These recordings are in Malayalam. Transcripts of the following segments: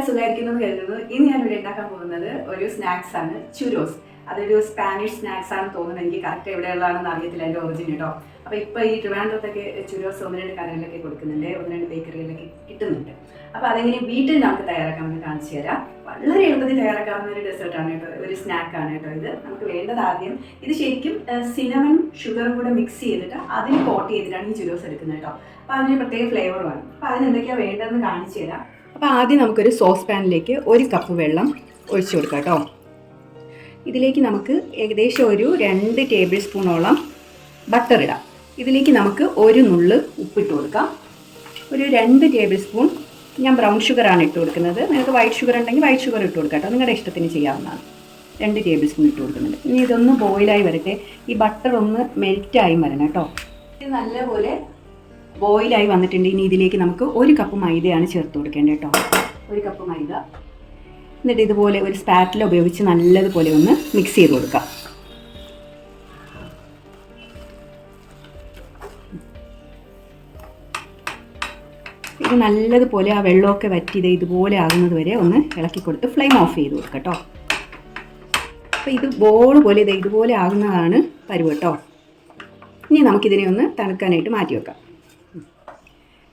എല്ലാവരും സുഖമായിരിക്കുന്നു എന്ന് കരുതുന്നു. ഇന്ന് ഞാൻ ഇവിടെ ഉണ്ടാക്കാൻ പോകുന്നത് ഒരു സ്നാക്സ് ആണ്. ചുരോസ് അതൊരു സ്പാനിഷ് സ്നാക്സ് ആണെന്ന് തോന്നുന്നു. എനിക്ക് കറക്റ്റ് എവിടെയുള്ളതാണെന്ന് അറിയത്തില്ല എന്റെ ഒറിജിൻ കേട്ടോ അപ്പോൾ ഇപ്പോൾ ഈ ട്രിവാൻഡ്രത്തൊക്കെ ചുരോസ് ഒന്ന് രണ്ട് കടകളിലൊക്കെ കൊടുക്കുന്നുണ്ട്. ഒന്ന് രണ്ട് ബേക്കറികളിലൊക്കെ കിട്ടുന്നുണ്ട്. അപ്പോൾ അതെങ്ങനെ വീട്ടിൽ നമുക്ക് തയ്യാറാക്കാമെന്ന് കാണിച്ചു തരാം. വളരെ എളുപ്പത്തിൽ തയ്യാറാക്കാവുന്ന ഒരു ഡെസേർട്ടാണ് കേട്ടോ. ഒരു സ്നാക്ക് ആണ് കേട്ടോ ഇത്. നമുക്ക് വേണ്ടത് ആദ്യം ഇത് ശരിക്കും സിനമൺ ഷുഗറും കൂടെ മിക്സ് ചെയ്തിട്ട് അതിന് കോട്ട് ചെയ്തിട്ടാണ് ഈ ചുരോസ് എടുക്കുന്നത് കേട്ടോ. അപ്പോൾ അതിന് പ്രത്യേക ഫ്ലേവറുമാണ് അപ്പോൾ അതിന് എന്തൊക്കെയാണ് വേണ്ടതെന്ന് കാണിച്ചു തരാം. അപ്പോൾ ആദ്യം നമുക്കൊരു സോസ് പാനിലേക്ക് ഒരു കപ്പ് വെള്ളം ഒഴിച്ചു കൊടുക്കാം കേട്ടോ. ഇതിലേക്ക് നമുക്ക് ഏകദേശം ഒരു രണ്ട് ടേബിൾ സ്പൂണോളം ബട്ടർ ഇടാം. ഇതിലേക്ക് നമുക്ക് ഒരു നുള്ള് ഉപ്പിട്ട് കൊടുക്കാം. ഒരു രണ്ട് ടേബിൾ സ്പൂൺ ഞാൻ ബ്രൗൺ ഷുഗറാണ് ഇട്ട് കൊടുക്കുന്നത്. നിങ്ങൾക്ക് വൈറ്റ് ഷുഗർ ഉണ്ടെങ്കിൽ വൈറ്റ് ഷുഗർ ഇട്ട് കൊടുക്കാം കേട്ടോ. നിങ്ങളുടെ ഇഷ്ടത്തിന് ചെയ്യാവുന്നതാണ്. രണ്ട് ടേബിൾ സ്പൂൺ ഇട്ട് കൊടുക്കുന്നുണ്ട്. ഇനി ഇതൊന്ന് ബോയിലായി വരട്ടെ. ഈ ബട്ടർ ഒന്ന് മെൽറ്റായി വരണം കേട്ടോ. ഇത് നല്ലപോലെ ബോയിലായി വന്നിട്ടുണ്ട്. ഇനി ഇതിലേക്ക് നമുക്ക് ഒരു കപ്പ് മൈദയാണ് ചേർത്ത് കൊടുക്കേണ്ടത് കേട്ടോ. ഒരു കപ്പ് മൈദ. എന്നിട്ട് ഇതുപോലെ ഒരു സ്പാറ്റില ഉപയോഗിച്ച് നല്ലതുപോലെ ഒന്ന് മിക്സ് ചെയ്ത് കൊടുക്കാം. ഇത് നല്ലതുപോലെ ആ വെള്ളമൊക്കെ വറ്റി ഇത് ഇതുപോലെ ആകുന്നത് വരെ ഒന്ന് ഇളക്കി കൊടുത്ത് ഫ്ലെയിം ഓഫ് ചെയ്ത് കൊടുക്കാം കേട്ടോ. അപ്പോൾ ഇത് ബോൾ പോലെ ഇത് ഇതുപോലെ ആകുന്നതാണ് പരുവ് കേട്ടോ. ഇനി നമുക്കിതിനെ ഒന്ന് തണുക്കാനായിട്ട് മാറ്റി വെക്കാം.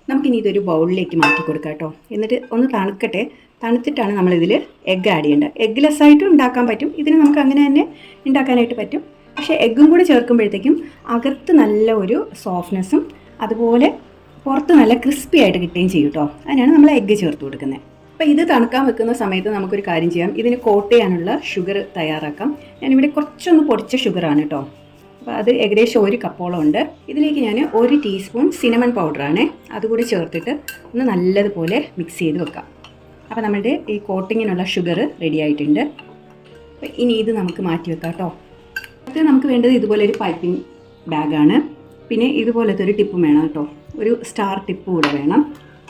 നമുക്കിനി ഇതൊരു ബൗളിലേക്ക് മാറ്റി കൊടുക്കാം കേട്ടോ. എന്നിട്ട് ഒന്ന് തണുക്കട്ടെ. തണുത്തിട്ടാണ് നമ്മളിതിൽ എഗ്ഗ് ആഡ് ചെയ്യേണ്ടത്. എഗ്ഗ് ലെസ് ആയിട്ടും ഉണ്ടാക്കാൻ പറ്റും. ഇതിന് നമുക്ക് അങ്ങനെ തന്നെ ഉണ്ടാക്കാനായിട്ട് പറ്റും. പക്ഷേ എഗ്ഗും കൂടെ ചേർക്കുമ്പോഴത്തേക്കും അകത്ത് നല്ല ഒരു സോഫ്റ്റ്നെസ്സും അതുപോലെ പുറത്ത് നല്ല ക്രിസ്പി ആയിട്ട് കിട്ടുകയും ചെയ്യും കേട്ടോ. അതിനാണ് നമ്മൾ എഗ്ഗ് ചേർത്ത് കൊടുക്കുന്നത്. അപ്പോൾ ഇത് തണുക്കാൻ വെക്കുന്ന സമയത്ത് നമുക്കൊരു കാര്യം ചെയ്യാം. ഇതിന് കോട്ട് ചെയ്യാനുള്ള ഷുഗർ തയ്യാറാക്കാം. ഞാനിവിടെ കുറച്ചൊന്ന് പൊടിച്ച ഷുഗറാണ് കേട്ടോ. അപ്പോൾ അത് ഏകദേശം ഒരു കപ്പോളം ഉണ്ട് ഇതിലേക്ക് ഞാൻ ഒരു ടീസ്പൂൺ സിനമൺ പൗഡറാണ് അതുകൂടി ചേർത്തിട്ട് ഒന്ന് നല്ലതുപോലെ മിക്സ് ചെയ്ത് വെക്കാം. അപ്പോൾ നമ്മുടെ ഈ കോട്ടിങ്ങിനുള്ള ഷുഗർ റെഡി ആയിട്ടുണ്ട്. അപ്പോൾ ഇനി ഇത് നമുക്ക് മാറ്റി വെക്കാം കേട്ടോ. അത് നമുക്ക് വേണ്ടത് ഇതുപോലെ ഒരു പൈപ്പിംഗ് ബാഗാണ് പിന്നെ ഇതുപോലത്തെ ഒരു ടിപ്പും വേണം കേട്ടോ. ഒരു സ്റ്റാർ ടിപ്പ് കൂടെ വേണം.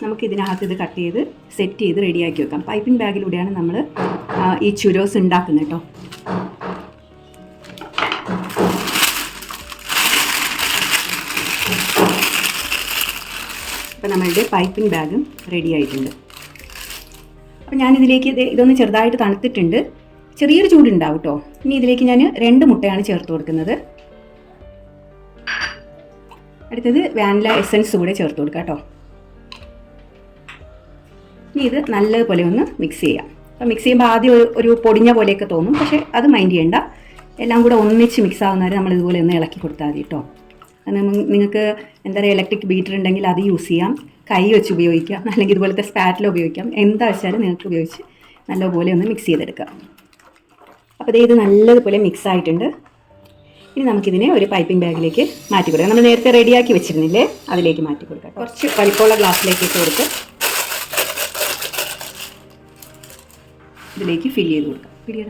നമുക്ക് ഇതിനകത്ത് ഇത് കട്ട് ചെയ്ത് സെറ്റ് ചെയ്ത് റെഡിയാക്കി വെക്കാം. പൈപ്പിംഗ് ബാഗിലൂടെയാണ് നമ്മൾ ഈ ചുരോസ് ഉണ്ടാക്കുന്നത് കേട്ടോ. അപ്പോൾ നമ്മളുടെ പൈപ്പിംഗ് ബാഗും റെഡി ആയിട്ടുണ്ട്. അപ്പോൾ ഞാനിതിലേക്ക് ഇത് ഇതൊന്ന് ചെറുതായിട്ട് തണുത്തിട്ടുണ്ട്. ചെറിയൊരു ചൂടുണ്ടാവും കേട്ടോ ഇനി ഇതിലേക്ക് ഞാൻ രണ്ട് മുട്ടയാണ് ചേർത്ത് കൊടുക്കുന്നത്. അടുത്തത് വാനില എസൻസ് കൂടെ ചേർത്ത് കൊടുക്കാം കേട്ടോ ഇനി ഇത് നല്ലതുപോലെ ഒന്ന് മിക്സ് ചെയ്യാം. അപ്പോൾ മിക്സ് ചെയ്യുമ്പോൾ ആദ്യം ഒരു- പൊടിഞ്ഞ പോലെയൊക്കെ തോന്നും. പക്ഷേ അത് മൈൻഡ് ചെയ്യേണ്ട. എല്ലാം കൂടെ ഒന്നിച്ച് മിക്സ് ആവുന്നവരെ നമ്മൾ ഇതുപോലെ ഒന്ന് ഇളക്കി കൊടുത്താൽ മതി കേട്ടോ നിങ്ങൾക്ക് എന്താ പറയുക ഇലക്ട്രിക് ബീറ്റർ ഉണ്ടെങ്കിൽ അത് യൂസ് ചെയ്യാം. കൈ വെച്ച് ഉപയോഗിക്കാം. അല്ലെങ്കിൽ ഇതുപോലത്തെ സ്പാറ്റിൽ ഉപയോഗിക്കാം. എന്താ വെച്ചാലും നിങ്ങൾക്ക് ഉപയോഗിച്ച് നല്ലപോലെ ഒന്ന് മിക്സ് ചെയ്തെടുക്കാം. അപ്പോൾ ഇത് നല്ലതുപോലെ മിക്സ് ആയിട്ടുണ്ട്. ഇനി നമുക്കിതിനെ ഒരു പൈപ്പിംഗ് ബാഗിലേക്ക് മാറ്റി കൊടുക്കാം. നമ്മൾ നേരത്തെ റെഡിയാക്കി വെച്ചിരുന്നില്ലേ? അതിലേക്ക് മാറ്റി കൊടുക്കാം കുറച്ച് വലിപ്പമുള്ള ഗ്ലാസ്സിലേക്ക് ഇട്ട് കൊടുത്ത് ഇതിലേക്ക് ഫില്ല് ചെയ്ത് കൊടുക്കാം. ഫില്ല്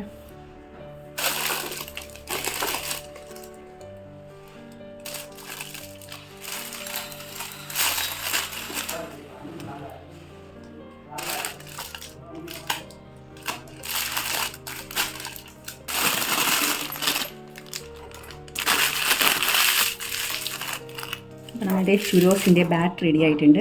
നമ്മുടെ ചുരോസിന്റെ ബാറ്റ് റെഡി ആയിട്ടുണ്ട്.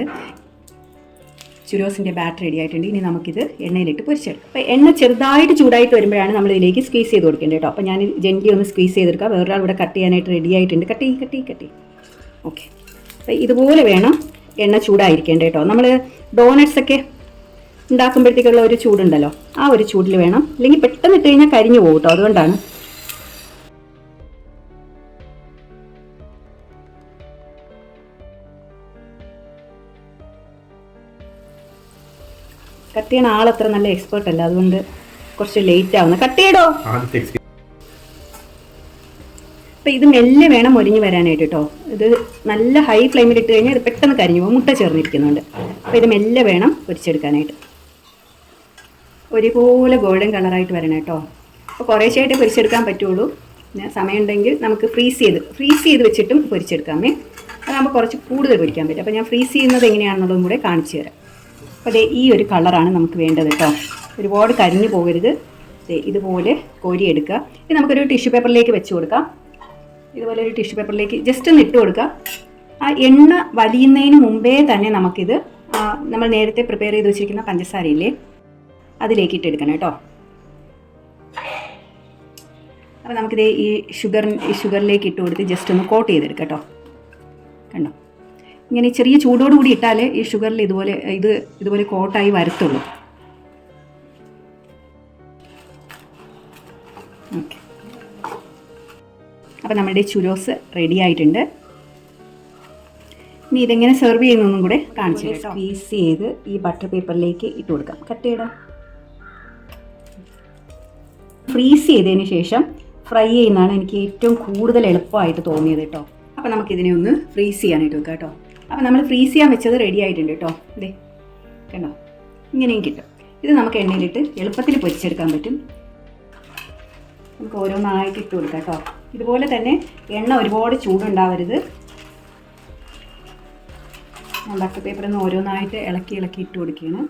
ചുരോസിന്റെ ബാറ്റ് റെഡി ആയിട്ടുണ്ട്. ഇനി നമുക്കിത് എണ്ണയിലിട്ട് പൊരിച്ചെടുക്കാം. അപ്പോൾ എണ്ണ ചെറുതായിട്ട് ചൂടായിട്ട് വരുമ്പോഴാണ് നമ്മൾ ഇതിലേക്ക് സ്ക്വീസ് ചെയ്ത് കൊടുക്കേണ്ടത് കേട്ടോ. അപ്പോൾ ഞാൻ ജെന്റി ഒന്ന് സ്ക്വീസ് ചെയ്തെടുക്കാം. വേറൊരാൾ ഇവിടെ കട്ട് ചെയ്യാനായിട്ട് റെഡി ആയിട്ടുണ്ട്. കട്ട് ചെയ്യും കട്ട് ചെയ്യും കട്ട് ചെയ്യും. ഓക്കെ അപ്പോൾ ഇതുപോലെ വേണം എണ്ണ ചൂടായിരിക്കേണ്ടത് കേട്ടോ. നമ്മൾ ഡോണറ്റ്സ് ഒക്കെ ഉണ്ടാക്കുമ്പോഴത്തേക്കുള്ള ഒരു ചൂടുണ്ടല്ലോ. ആ ഒരു ചൂടിൽ വേണം. അല്ലെങ്കിൽ പെട്ടെന്ന് ഇട്ട് കഴിഞ്ഞാൽ കരിഞ്ഞു പോകും കേട്ടോ. അതുകൊണ്ടാണ് കട്ട് ചെയ്യണ ആളത്ര നല്ല എക്സ്പേർട്ട് അല്ല. അതുകൊണ്ട് കുറച്ച് ലേറ്റ് ആവുന്നു. കട്ട് ചെയ്തോ അപ്പൊ അപ്പം ഇത് മെല്ലെ വേണം മൊരിഞ്ഞ് വരാനായിട്ട് കേട്ടോ ഇത് നല്ല ഹൈ ഫ്ലെയിമിൽ ഇട്ട് കഴിഞ്ഞാൽ ഇത് പെട്ടെന്ന് കരിഞ്ഞു പോകും. മുട്ട ചേർന്നിരിക്കുന്നുണ്ട്. അപ്പോൾ ഇത് മെല്ലെ വേണം പൊരിച്ചെടുക്കാനായിട്ട്. ഒരുപോലെ ഗോൾഡൻ കളറായിട്ട് വരണം കേട്ടോ അപ്പോൾ കുറേശ്ശായിട്ട് പൊരിച്ചെടുക്കാൻ പറ്റുള്ളൂ. പിന്നെ സമയമുണ്ടെങ്കിൽ നമുക്ക് ഫ്രീസ് ചെയ്ത് ഫ്രീസ് ചെയ്ത് വെച്ചിട്ടും പൊരിച്ചെടുക്കാമേ അതാകുമ്പോൾ കുറച്ച് കൂടുതൽ പൊരിക്കാൻ പറ്റും. അപ്പോൾ ഞാൻ ഫ്രീസ് ചെയ്യുന്നത് എങ്ങനെയാണെന്നുള്ളതും കൂടെ കാണിച്ചു തരാം. അപ്പോൾ ദേ ഈ ഒരു കളറാണ് നമുക്ക് വേണ്ടത് കേട്ടോ ഒരുപാട് കരിഞ്ഞു പോകരുത്. ഇതുപോലെ കോരിയെടുക്കുക. ഇത് നമുക്കൊരു ടിഷ്യൂ പേപ്പറിലേക്ക് വെച്ച് കൊടുക്കാം. ഇതുപോലെ ഒരു ടിഷ്യൂ പേപ്പറിലേക്ക് ജസ്റ്റ് ഒന്ന് ഇട്ട് കൊടുക്കുക ആ എണ്ണ വലിയുന്നതിന് മുമ്പേ തന്നെ നമുക്കിത് നമ്മൾ നേരത്തെ പ്രിപ്പയർ ചെയ്ത് വെച്ചിരിക്കുന്ന പഞ്ചസാരയില്ലേ അതിലേക്ക് ഇട്ടെടുക്കണം കേട്ടോ അപ്പോൾ നമുക്കിത് ഈ ഷുഗർ ഷുഗറിലേക്ക് ഇട്ട് കൊടുത്ത് ജസ്റ്റ് ഒന്ന് കോട്ട് ചെയ്തെടുക്കാം കേട്ടോ കണ്ടോ? ഇങ്ങനെ ചെറിയ ചൂടോടുകൂടി ഇട്ടാലേ ഈ ഷുഗറിൽ ഇതുപോലെ ഇത് ഇതുപോലെ കോട്ടായി വരത്തുള്ളൂ. ഓക്കെ അപ്പോൾ നമ്മുടെ ചുരോസ് റെഡി ആയിട്ടുണ്ട്. ഇനി ഇതെങ്ങനെ സെർവ് ചെയ്യുന്നതും കൂടെ കാണിച്ചു സ്ക്വീസ് ചെയ്ത് ഈ ബട്ടർ പേപ്പറിലേക്ക് ഇട്ട് കൊടുക്കാം. കട്ട് ചെയ്യടാ. ഫ്രീസ് ചെയ്തതിന് ശേഷം ഫ്രൈ ചെയ്യുന്നതാണ് എനിക്ക് ഏറ്റവും കൂടുതൽ എളുപ്പമായിട്ട് തോന്നിയത് കേട്ടോ. അപ്പോൾ നമുക്കിതിനെ ഒന്ന് ഫ്രീസ് ചെയ്യാനായിട്ട് വെക്കാം കേട്ടോ. അപ്പോൾ നമ്മൾ ഫ്രീസ് ചെയ്യാൻ വെച്ചത് റെഡി ആയിട്ടുണ്ട് കേട്ടോ. ഇതേ കണ്ടോ? ഇങ്ങനെയും കിട്ടും. ഇത് നമുക്ക് എണ്ണയിലിട്ട് എളുപ്പത്തിൽ പൊരിച്ചെടുക്കാൻ പറ്റും. നമുക്ക് ഓരോന്നായിട്ട് ഇട്ട് കൊടുക്കാം കേട്ടോ. ഇതുപോലെ തന്നെ എണ്ണ ഒരുപാട് ചൂടുണ്ടാവരുത്. ഞാൻ ബട്ടർ പേപ്പറിൽ നിന്ന് ഓരോന്നായിട്ട് ഇളക്കി ഇളക്കി ഇട്ട് കൊടുക്കുകയാണ്.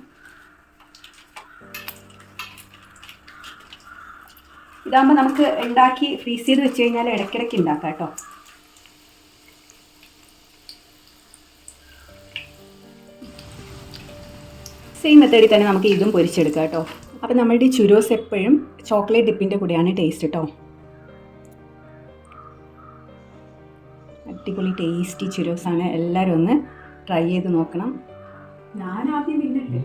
ഇതാകുമ്പോൾ നമുക്ക് ഉണ്ടാക്കി ഫ്രീസ് ചെയ്ത് വെച്ച് കഴിഞ്ഞാൽ ഇടയ്ക്കിടയ്ക്ക് ഉണ്ടാക്കാം കേട്ടോ. സെയിം മെത്തേഡിൽ തന്നെ നമുക്ക് ഇതും പൊരിച്ചെടുക്കാം കേട്ടോ. അപ്പോൾ നമ്മളുടെ ഈ ചുരോസ് എപ്പോഴും ചോക്ലേറ്റ് ഡിപ്പിന്റെ കൂടെയാണ് ടേസ്റ്റ് കേട്ടോ അടിപൊളി ടേസ്റ്റി ചുരോസാണ് എല്ലാവരും ഒന്ന് ട്രൈ ചെയ്ത് നോക്കണം. ഞാൻ ആദ്യം തിന്നിട്ട്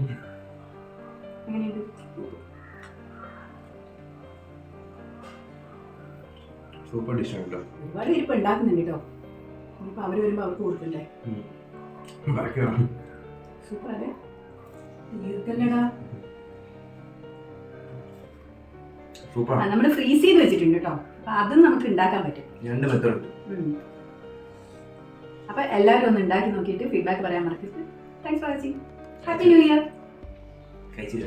സൂപ്പർ ഡിഷാണല്ലോ ഒരുപാട് പേര് ഇപ്പം ഉണ്ടാക്കുന്നുണ്ട് കേട്ടോ. ഇനിയിപ്പോൾ അവർ വരുമ്പോൾ അവർക്ക് കൊടുക്കണ്ടേ? സൂപ്പർ അല്ലേ? തീർക്കല്ലടാ. സൂപ്പർ നമ്മൾ ഫ്രീസ് ചെയ്ത് വെച്ചിട്ടുണ്ട് കേട്ടോ അപ്പൊ അതും നമുക്ക് ഉണ്ടാക്കാൻ പറ്റും. രണ്ട് മെത്തേഡ് അപ്പൊ അപ്പം എല്ലാവരും ഒന്ന് ഉണ്ടാക്കി നോക്കിയിട്ട് ഫീഡ്ബാക്ക് പറയാൻ മറക്കരുത്. Thanks for watching happy new year കഴിച്ചില്ല.